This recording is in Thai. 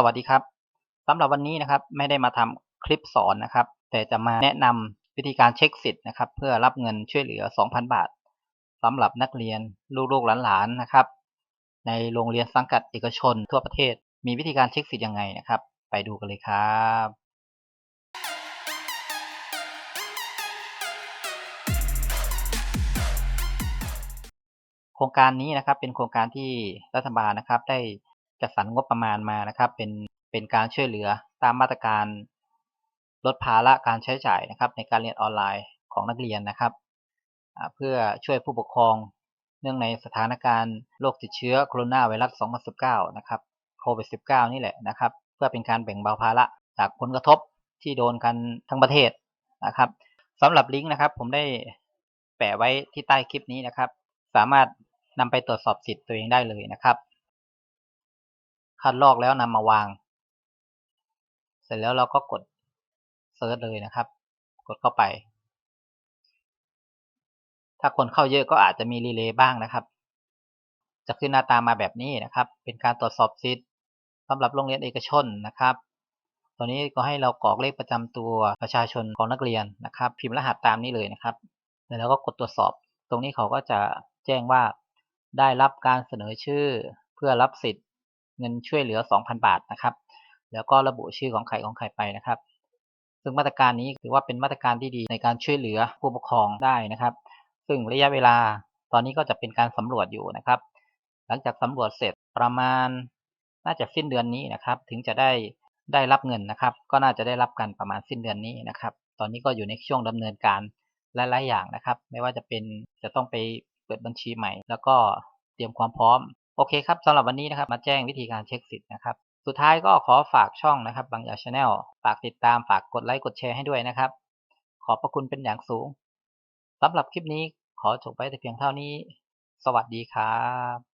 สวัสดีครับสำหรับวันนี้นะครับไม่ได้มาทำคลิปสอนนะครับ แต่จะมาแนะนำวิธีการเช็คสิทธิ์นะครับ เพื่อรับเงินช่วยเหลือ 2,000 บาทสำหรับนักเรียนลูกๆหลานๆนะครับ ในโรงเรียนสังกัดเอกชน ทั่วประเทศ มีวิธีการเช็คสิทธิ์ยังไงนะครับ ไปดูกันเลยครับโครงการนี้นะครับเป็นโครงการที่รัฐบาลนะครับได้ จัดสรรงบประมาณมานะครับ เป็นเป็นการช่วยเหลือตามมาตรการลดภาระการใช้จ่ายนะครับ ในการเรียนออนไลน์ของนักเรียนนะครับ เพื่อช่วยผู้ปกครองเนื่องในสถานการณ์โรคติดเชื้อโคโรนาไวรัส 2019 นะครับโควิด -19 นี่แหละนะครับ เพื่อเป็นการแบ่งเบาภาระจากผลกระทบที่โดนกันทั้งประเทศนะครับสำหรับลิงก์นะครับ ผมได้แปะไว้ที่ใต้คลิปนี้นะครับ สามารถนำไปตรวจสอบสิทธิ์ตัวเองได้เลยนะครับ คัดลอกแล้วนำมาวาง เสร็จแล้วเราก็กดเซิร์ชเลยนะครับ กดเข้าไป ถ้าคนเข้าเยอะก็อาจจะมีรีเลย์บ้างนะครับ จะขึ้นหน้าตามาแบบนี้นะครับ เป็นการตรวจสอบสิทธิ์สำหรับโรงเรียนเอกชนนะครับตัวนี้ก็ให้เรากรอกเลขประจำตัวประชาชนของนักเรียนนะครับ พิมพ์รหัสตามนี้เลยนะครับแล้วเราก็กดตรวจสอบ ตรงนี้เขาก็จะแจ้งว่าได้รับการเสนอชื่อเพื่อรับสิทธิ์ เงินช่วยเหลือ 2,000 บาทนะครับ แล้วก็ระบุชื่อของใครของใครไปนะครับ ซึ่งมาตรการนี้ถือว่าเป็นมาตรการที่ดีในการช่วยเหลือผู้ปกครองได้นะครับ ซึ่งระยะเวลาตอนนี้ก็จะเป็นการสำรวจอยู่นะครับ หลังจากสำรวจเสร็จประมาณน่าจะสิ้นเดือนนี้นะครับ ถึงจะได้ได้รับเงินนะครับ ก็น่าจะได้รับกันประมาณสิ้นเดือนนี้นะครับ ตอนนี้ก็อยู่ในช่วงดำเนินการหลายๆอย่างนะครับ ไม่ว่าจะเป็นจะต้องไปเปิดบัญชีใหม่ แล้วก็เตรียมความพร้อม โอเคครับสำหรับวันนี้นะครับมาแจ้งวิธีการเช็คสิทธิ์นะครับ สุดท้ายก็ขอฝากช่องนะครับบางย่าชาแนลฝากติดตามฝากกดไลค์กดแชร์ให้ด้วยนะครับ ขอบพระคุณเป็นอย่างสูงสำหรับคลิปนี้ขอจบไว้แต่เพียงเท่านี้ สวัสดีครับ